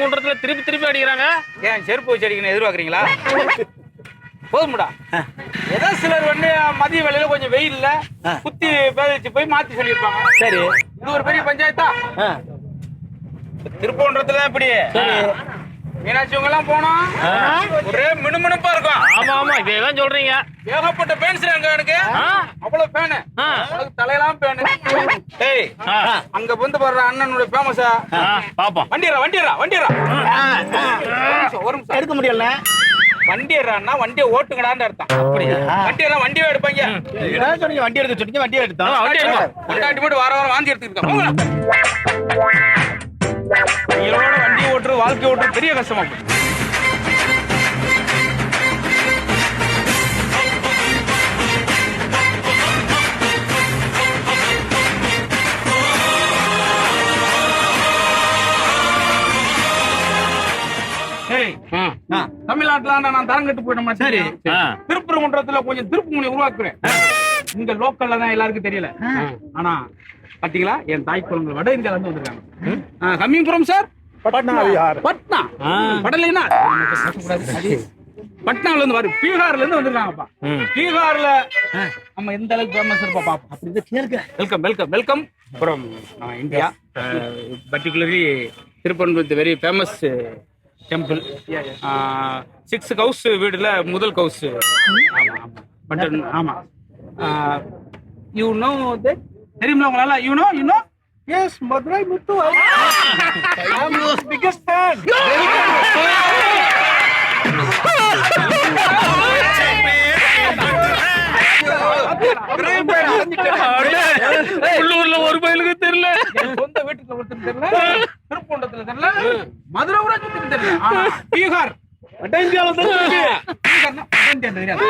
போட்டு திருப்பி அடிக்கிறாங்க. ஏன் செருப்பு வச்சு அடிக்கணும் எதிர்பார்க்குறீங்களா? போதும்டா. ஏதோ சிலர் வந்து மதிய வேலையில கொஞ்சம் வெயில்ல குத்தி பேதிச்சு போய் மாத்தி சொல்லியிருப்பாங்க. சரி. இது ஒரு பெரிய பஞ்சாயத்தா? ஆ, திருப்பூன்றத்துல இப்படி. சரி. மீனாட்சி இவங்க எல்லாம் போனோம் ஒரே மினுமினுப்பா இருக்கும். ஆமா ஆமா இதேதான் சொல்றீங்க. ஏகப்பட்ட பேன்ஸ் அங்க எனக்கு? அவ்வளவு பேனு தலையெல்லாம் பேனு ஏய். அங்க வந்து வர்ற அண்ணனுடைய ஃபேமஸா பாப்போம். வண்டிடுறா ஆ, ஆ. ஒரு நிமிஷம். எடுக்க முடியல வண்டிடுறான்னா வண்டியை ஓட்டுங்கடான்னு அர்த்தம். அப்படியா? வண்டிடுறா வண்டியை எடுப்பாங்க. சொன்னீங்க வண்டி எடுக்க சொன்னீங்க வண்டி எடுத்தோம் வண்டி எடுப்போம். கொண்டாட்டி மட்டும் வார வாரம் வாந்தி எடுத்துக்கிட்டு இருக்கோம். நீங்களோட வண்டி ஓட்டுறது வாழ்க்கை ஓட்டுறது பெரிய கஷ்டமா போச்சு. தமிழ்நாட்டுல நான் தரம் கட்டு போயிட மாட்டேன் சரி. திருப்பரங்குன்றத்துல கொஞ்சம் திருப்பு முனை உருவாக்குறேன் இங்க லோக்கல்ல தான் எல்லாருக்கும் தெரியல. ஆனா பாத்தீங்களா? என் தாய் குழந்தை வட இந்தியால இருந்து வந்திருக்காங்க. Coming from sir? Patna Bihar. Patna. படலைனா பட்னால இருந்து வரு. பீகார்ல இருந்து வந்திருக்காங்கப்பா. பீகார்ல நம்ம எந்த அளவுக்கு ஃபேமஸ் இருப்பா அப்படி கேளுங்க. Welcome welcome welcome from India particularly திருப்பரங்குன்றது very famous temple six house வீடுல முதல் கவுஸ் ஆமா பட் ஆமா யூ நோ தெரியுமா உங்களால you know you know yes Madurai Muthu fan உள்ளூர்ல ஒரு ஒருத்தர் தெரியல திருப்பூண்டத்துல தெரியல மதுரை தெரியல. ஆனா பீகார். இந்தியா தெரியாது.